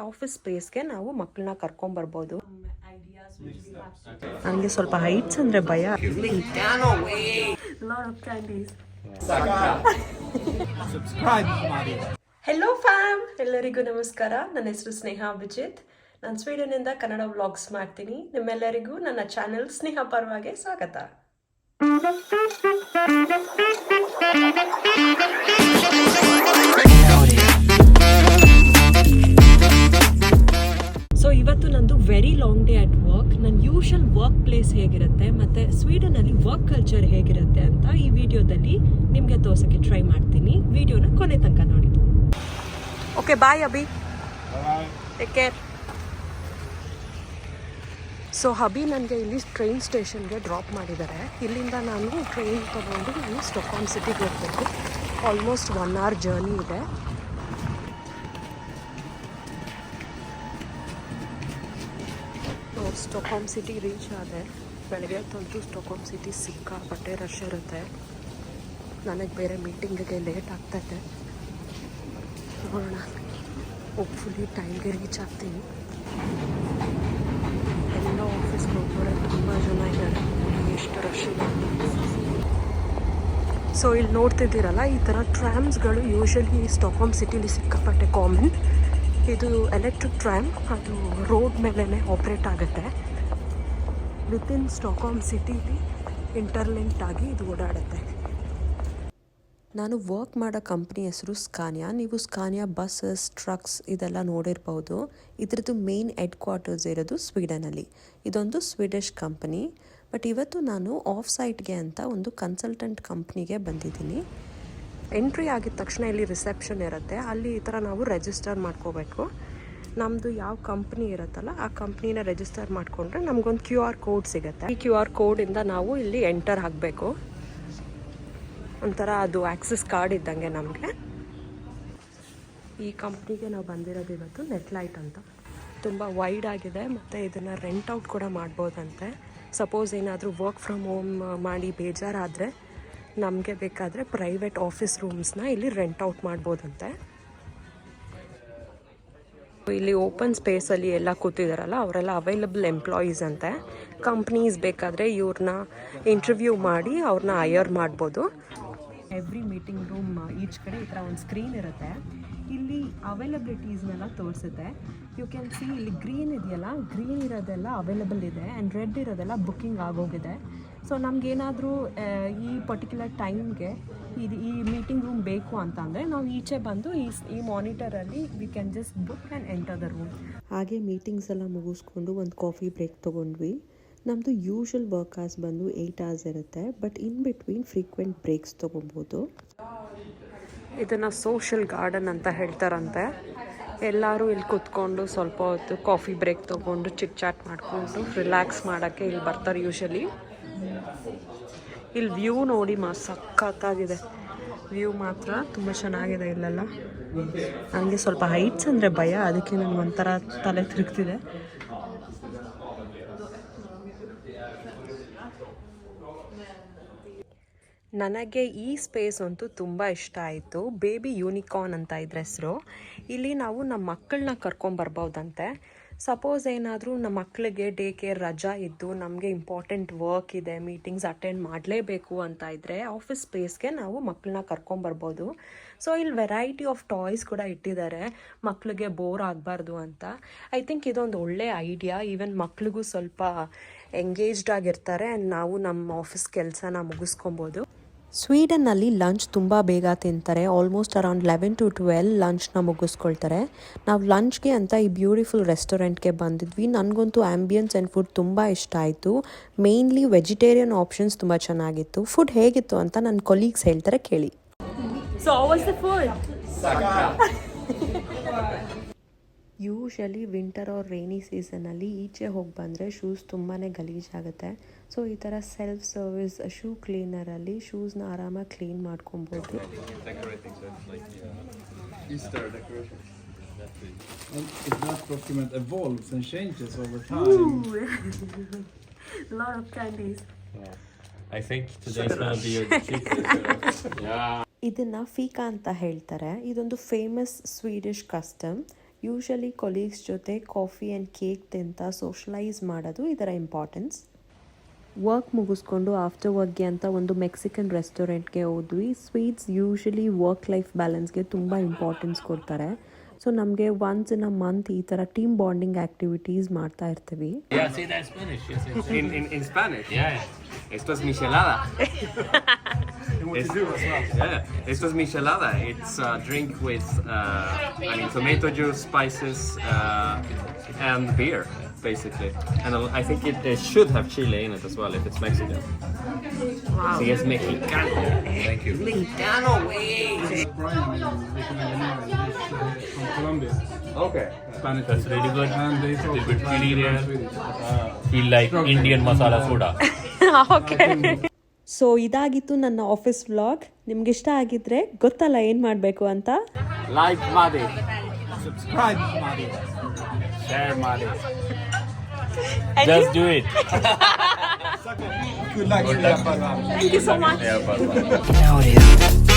Office ಪ್ಲೇಸ್ಗೆ ನಾವು ಮಕ್ಕಳನ್ನ ಕರ್ಕೊಂಬರ್ಬೋದು ನನಗೆ ಸ್ವಲ್ಪ ಹೈಟ್ಸ್ ಅಂದರೆ ಭಯ. ಹೆಲೋ ಫ್ಯಾಮ್ ಎಲ್ಲರಿಗೂ ನಮಸ್ಕಾರ. ನನ್ನ ಹೆಸರು ಸ್ನೇಹ ಅಭಿಜಿತ್. ನಾನು ಸ್ವೀಡನ್ನಿಂದ ಕನ್ನಡ ವ್ಲಾಗ್ಸ್ ಮಾಡ್ತೀನಿ. ನಿಮ್ಮೆಲ್ಲರಿಗೂ ನನ್ನ ಚಾನೆಲ್ ಸ್ನೇಹ ಪರವಾಗಿ ಸ್ವಾಗತ. ಯೂಶಲ್ ವರ್ಕ್ ಪ್ಲೇಸ್ ಹೇಗಿರುತ್ತೆ ಮತ್ತು ಸ್ವೀಡನಲ್ಲಿ ವರ್ಕ್ ಕಲ್ಚರ್ ಹೇಗಿರುತ್ತೆ ಅಂತ ಈ ವಿಡಿಯೋದಲ್ಲಿ ನಿಮಗೆ ತೋರ್ಸೋಕ್ಕೆ ಟ್ರೈ ಮಾಡ್ತೀನಿ. ವಿಡಿಯೋನ ಕೊನೆ ತನಕ ನೋಡಿ. Okay bye Abhi. Take care so ಹಬಿ ನನಗೆ ಇಲ್ಲಿ ಟ್ರೈನ್ ಸ್ಟೇಷನ್ಗೆ ಡ್ರಾಪ್ ಮಾಡಿದ್ದಾರೆ. ಇಲ್ಲಿಂದ ನಾನು ಟ್ರೈನ್ ತೊಗೊಂಡು ನಾನು ಸ್ಟೊಕಾಮ್ ಸಿಟಿಗೆ ಹೋಗ್ಬೇಕು. ಆಲ್ಮೋಸ್ಟ್ ಒನ್ ಅವರ್ ಜರ್ನಿ ಇದೆ. ಸ್ಟೊಕಾಮ್ ಸಿಟಿ ರೀಚ್ ಆದೆ ಬೆಳಗ್ಗೆ ಹೊತ್ತಂತೂ ಸ್ಟೊಕಾಮ್ ಸಿಟಿ ಸಿಕ್ಕಾಪಟ್ಟೆ ರಶ್ ಇರುತ್ತೆ. ನನಗೆ ಬೇರೆ ಮೀಟಿಂಗಿಗೆ ಲೇಟ್ ಆಗ್ತೈತೆ ನೋಡೋಣ. ಹೋಪ್ಫುಲಿ ಟೈಮ್ಗೆ ರೀಚ್ ಆಗ್ತೀನಿ. ಎಲ್ಲ ಆಫೀಸ್ಗೆ ಹೋಗ್ಬೋದು ತುಂಬ ಜನ ಇದ್ದಾರೆ. ಎಷ್ಟು ರಶ್ ಇದೆ. ಸೊ ಇಲ್ಲಿ ನೋಡ್ತಿದ್ದೀರಲ್ಲ, ಈ ಥರ ಟ್ರ್ಯಾಮ್ಸ್ಗಳು ಯೂಶ್ವಲಿ ಸ್ಟಾಕ್ಹೋಮ್ ಸಿಟಿಲಿ ಸಿಕ್ಕಾಪಟ್ಟೆ ಕಾಮನ್ ಇದು ಎಲೆಕ್ಟ್ರಿಕ್ ಟ್ರ್ಯಾಮ್ ಅದು ರೋಡ್ ಮೇಲೇ ಆಪ್ರೇಟ್ ಆಗುತ್ತೆ. ವಿತಿನ್ ಸ್ಟಾಕ್ಹೋಮ್ ಸಿಟಿಲಿ ಇಂಟರ್ಲಿಂಕ್ಡ್ ಆಗಿ ಇದು ಓಡಾಡುತ್ತೆ. ನಾನು ವರ್ಕ್ ಮಾಡೋ ಕಂಪ್ನಿ ಹೆಸರು ಸ್ಕಾನಿಯಾ ನೀವು ಸ್ಕಾನಿಯಾ ಬಸ್ಸಸ್ ಟ್ರಕ್ಸ್ ಇದೆಲ್ಲ ನೋಡಿರ್ಬೋದು. ಇದರದ್ದು ಮೇನ್ ಹೆಡ್ ಕ್ವಾರ್ಟರ್ಸ್ ಇರೋದು ಸ್ವೀಡನಲ್ಲಿ ಇದೊಂದು ಸ್ವೀಡಿಷ್ ಕಂಪನಿ ಬಟ್ ಇವತ್ತು ನಾನು ಆಫ್ ಸೈಟ್ಗೆ ಅಂತ ಒಂದು ಕನ್ಸಲ್ಟೆಂಟ್ ಕಂಪ್ನಿಗೆ ಬಂದಿದ್ದೀನಿ. ಎಂಟ್ರಿ ಆಗಿದ ತಕ್ಷಣ ಇಲ್ಲಿ ರಿಸೆಪ್ಷನ್ ಇರುತ್ತೆ. ಅಲ್ಲಿ ಈ ಥರ ನಾವು ರೆಜಿಸ್ಟರ್ ಮಾಡ್ಕೋಬೇಕು. ನಮ್ಮದು ಯಾವ ಕಂಪ್ನಿ ಇರುತ್ತಲ್ಲ, ಆ ಕಂಪ್ನಿನ ರಿಜಿಸ್ಟರ್ ಮಾಡಿಕೊಂಡ್ರೆ ನಮಗೊಂದು ಕ್ಯೂ ಆರ್ ಕೋಡ್ ಸಿಗುತ್ತೆ. ಈ ಕ್ಯೂ ಆರ್ ಕೋಡಿಂದ ನಾವು ಇಲ್ಲಿ ಎಂಟರ್ ಆಗಬೇಕು. ಒಂಥರ ಅದು ಆ್ಯಕ್ಸಸ್ ಕಾರ್ಡ್ ಇದ್ದಂಗೆ ನಮಗೆ. ಈ ಕಂಪ್ನಿಗೆ ನಾವು ಬಂದಿರೋದು ಇವತ್ತು ನೆಟ್ಲೈಟ್ ಅಂತ. ತುಂಬ ವೈಡ್ ಆಗಿದೆ ಮತ್ತು ಇದನ್ನು ರೆಂಟ್ ಔಟ್ ಕೂಡ ಮಾಡ್ಬೋದಂತೆ. ಸಪೋಸ್ ಏನಾದರೂ ವರ್ಕ್ ಫ್ರಮ್ ಹೋಮ್ ಮಾಡಿ ಬೇಜಾರಾದರೆ ನಮಗೆ ಬೇಕಾದರೆ ಪ್ರೈವೇಟ್ ಆಫೀಸ್ ರೂಮ್ಸ್ನ ಇಲ್ಲಿ ರೆಂಟ್ ಔಟ್ ಮಾಡ್ಬೋದಂತೆ. ಇಲ್ಲಿ ಓಪನ್ ಸ್ಪೇಸಲ್ಲಿ ಎಲ್ಲ ಕೂತಿದಾರಲ್ಲ, ಅವರೆಲ್ಲ ಅವೈಲಬಲ್ ಎಂಪ್ಲಾಯೀಸ್ ಅಂತೆ. ಕಂಪ್ನೀಸ್ ಬೇಕಾದರೆ ಇವ್ರನ್ನ ಇಂಟರ್ವ್ಯೂ ಮಾಡಿ ಅವ್ರನ್ನ ಹೈಯರ್ ಮಾಡ್ಬೋದು. ಎವ್ರಿ ಮೀಟಿಂಗ್ ರೂಮ್ ಈಚ್ ಕಡೆ ಈ ಥರ ಒಂದು ಸ್ಕ್ರೀನ್ ಇರುತ್ತೆ. ಇಲ್ಲಿ ಅವೈಲಬಿಲಿಟೀಸ್ನೆಲ್ಲ ತೋರಿಸುತ್ತೆ. ಯು ಕ್ಯಾನ್ ಸಿ ಇಲ್ಲಿ ಗ್ರೀನ್ ಇದೆಯಲ್ಲ ಗ್ರೀನ್ ಇರೋದೆಲ್ಲ ಅವೈಲಬಲ್ ಇದೆ ಆ್ಯಂಡ್ ರೆಡ್ ಇರೋದೆಲ್ಲ ಬುಕ್ಕಿಂಗ್ ಆಗೋಗಿದೆ. ಸೊ ನಮಗೇನಾದರೂ ಈ ಪರ್ಟಿಕ್ಯುಲರ್ ಟೈಮ್ಗೆ ಇದು ಈ ಮೀಟಿಂಗ್ ರೂಮ್ ಬೇಕು ಅಂತ ಅಂದರೆ ನಾವು ಈಚೆ ಬಂದು ಈ ಈ ಮಾನಿಟರಲ್ಲಿ we can just book and enter the room ಹಾಗೆ ಮೀಟಿಂಗ್ಸ್ ಎಲ್ಲ ಮುಗಿಸ್ಕೊಂಡು ಒಂದು ಕಾಫಿ ಬ್ರೇಕ್ ತೊಗೊಂಡ್ವಿ. ನಮ್ಮದು ಯೂಶಲ್ ವರ್ಕ್ ಅವರ್ಸ್ ಬಂದು ಏಯ್ಟ್ ಅವರ್ಸ್ ಇರುತ್ತೆ but in between frequent breaks ತೊಗೊಬೋದು. ಇದನ್ನು ಸೋಷಲ್ ಗಾರ್ಡನ್ ಅಂತ ಹೇಳ್ತಾರಂತೆ. ಎಲ್ಲರೂ ಇಲ್ಲಿ ಕೂತ್ಕೊಂಡು ಸ್ವಲ್ಪ ಹೊತ್ತು ಕಾಫಿ ಬ್ರೇಕ್ ತೊಗೊಂಡು ಚಿಟ್ ಚಾಟ್ ಮಾಡಿಕೊಂಡು ರಿಲ್ಯಾಕ್ಸ್ ಮಾಡೋಕ್ಕೆ ಇಲ್ಲಿ ಬರ್ತಾರೆ ಯೂಶಲಿ ಇಲ್ಲಿ ವ್ಯೂ ನೋಡಿ ಮಾ, ಸಖತ್ತಾಗಿದೆ. ವ್ಯೂ ಮಾತ್ರ ತುಂಬ ಚೆನ್ನಾಗಿದೆ ಇಲ್ಲೆಲ್ಲ. ನನಗೆ ಸ್ವಲ್ಪ ಹೈಟ್ಸ್ ಅಂದರೆ ಭಯ, ಅದಕ್ಕೆ ನನಗೆ ಒಂಥರ ತಲೆ ತಿರುಗ್ತಿದೆ. ನನಗೆ ಈ ಸ್ಪೇಸ್ ಅಂತೂ ತುಂಬ ಇಷ್ಟ ಆಯಿತು. ಬೇಬಿ ಯೂನಿಕಾರ್ನ್ ಅಂತ ಇದ್ರ ಹೆಸರು. ಇಲ್ಲಿ ನಾವು ನಮ್ಮ ಮಕ್ಕಳನ್ನ ಕರ್ಕೊಂಬರ್ಬೋದಂತೆ ಸಪೋಸ್ ಏನಾದರೂ ನಮ್ಮ ಮಕ್ಕಳಿಗೆ ಡೇ ಕೇರ್ ರಜಾ ಇದ್ದು ನಮಗೆ ಇಂಪಾರ್ಟೆಂಟ್ ವರ್ಕ್ ಇದೆ ಮೀಟಿಂಗ್ಸ್ ಅಟೆಂಡ್ ಮಾಡಲೇಬೇಕು ಅಂತ ಇದ್ದರೆ ಆಫೀಸ್ ಸ್ಪೇಸ್ಗೆ ನಾವು ಮಕ್ಕಳನ್ನ ಕರ್ಕೊಂಬರ್ಬೋದು. ಸೊ ಇಲ್ಲಿ ವೆರೈಟಿ ಆಫ್ ಟಾಯ್ಸ್ ಕೂಡ ಇಟ್ಟಿದ್ದಾರೆ. ಮಕ್ಕಳಿಗೆ ಬೋರ್ ಆಗಬಾರ್ದು ಅಂತ. ಐ ಥಿಂಕ್ ಇದೊಂದು ಒಳ್ಳೆ ಐಡಿಯಾ ಈವನ್ ಮಕ್ಳಿಗೂ ಸ್ವಲ್ಪ ಎಂಗೇಜ್ಡ್ ಆಗಿರ್ತಾರೆ. ಆ್ಯಂಡ್ ನಾವು ನಮ್ಮ ಆಫೀಸ್ ಕೆಲಸನ ಮುಗಿಸ್ಕೊಬೋದು. ಸ್ವೀಡನ್ನಲ್ಲಿ ಲಂಚ್ ತುಂಬ ಬೇಗ ತಿಂತಾರೆ. Almost around eleven to twelve ಲಂಚ್ನ ಮುಗಿಸ್ಕೊಳ್ತಾರೆ. ನಾವು ಲಂಚ್ಗೆ ಅಂತ ಈ ಬ್ಯೂಟಿಫುಲ್ ರೆಸ್ಟೋರೆಂಟ್ಗೆ ಬಂದಿದ್ವಿ. ನನಗಂತೂ ಆ್ಯಂಬಿಯನ್ಸ್ ಆ್ಯಂಡ್ ಫುಡ್ ತುಂಬ ಇಷ್ಟ ಆಯಿತು. ಮೇನ್ಲಿ ವೆಜಿಟೇರಿಯನ್ ಆಪ್ಷನ್ಸ್ ತುಂಬ ಚೆನ್ನಾಗಿತ್ತು. ಫುಡ್ ಹೇಗಿತ್ತು ಅಂತ ನನ್ನ ಕೊಲೀಗ್ಸ್ ಹೇಳ್ತಾರೆ ಕೇಳಿ. So usually winter or rainy ಸೀಸನಲ್ಲಿ ಈಚೆ ಹೋಗಿ ಬಂದರೆ ಶೂಸ್ ತುಂಬಾ ಗಲೀಜ್ ಆಗುತ್ತೆ ಸೊ ಈ ಥರ ಸೆಲ್ಫ್ ಸರ್ವಿಸ್ ಶೂ ಕ್ಲೀನರಲ್ಲಿ ಶೂಸ್ನ ಆರಾಮಾಗಿ ಕ್ಲೀನ್ ಮಾಡ್ಕೊಬೋದು. ಇದನ್ನ ಫೀಕಾ ಅಂತ ಹೇಳ್ತಾರೆ. ಇದೊಂದು famous Swedish custom usually colleagues ಜೊತೆ ಕಾಫಿ ಆ್ಯಂಡ್ ಕೇಕ್ ತಿಂತ ಸೋಷಲೈಸ್ ಮಾಡೋದು ಇದರ ಇಂಪಾರ್ಟೆನ್ಸ್ ವರ್ಕ್ ಮುಗಿಸ್ಕೊಂಡು ಆಫ್ಟರ್ ವರ್ಕ್ಗೆ ಅಂತ ಒಂದು ಮೆಕ್ಸಿಕನ್ ರೆಸ್ಟೋರೆಂಟ್ಗೆ ಹೋದ್ವಿ. ಸ್ವೀಟ್ಸ್ ಯೂಶಲಿ ವರ್ಕ್ ಲೈಫ್ ಬ್ಯಾಲೆನ್ಸ್ಗೆ ತುಂಬ ಇಂಪಾರ್ಟೆನ್ಸ್ ಕೊಡ್ತಾರೆ. ಸೊ ನಮಗೆ ಒನ್ಸ್ ಇನ್ ಅ ಮಂತ್ ಈ ಥರ ಟೀಮ್ ಬಾಂಡಿಂಗ್ ಆ್ಯಕ್ಟಿವಿಟೀಸ್ ಮಾಡ್ತಾ ಇರ್ತೀವಿ. And what you do as well. Yeah, esto es michelada. It's a drink with, uh, I mean, tomato juice, spices, uh, and beer, basically. And I think it uh, should have chili in it as well if it's Mexican. Wow. Si es mexicano. Thank you. Mexicano, way. Brian in Rico Maganera, he's from Colombia. Okay. Spanish. That's really good. And they talk Little bit Spanish chili there. Swedish. Feel like Indian masala soda. So ಇದಾಗಿತ್ತು ನನ್ನ office vlog ನಿಮ್ಗೆ ಇಷ್ಟ ಆಗಿದ್ರೆ ಗೊತ್ತಲ್ಲ ಏನು ಮಾಡಬೇಕು ಅಂತ? Like ಮಾಡಿ. ಸಬ್ಸ್ಕ್ರೈಬ್ ಮಾಡಿ. ಶೇರ್ ಮಾಡಿ. Just do it good luck thank you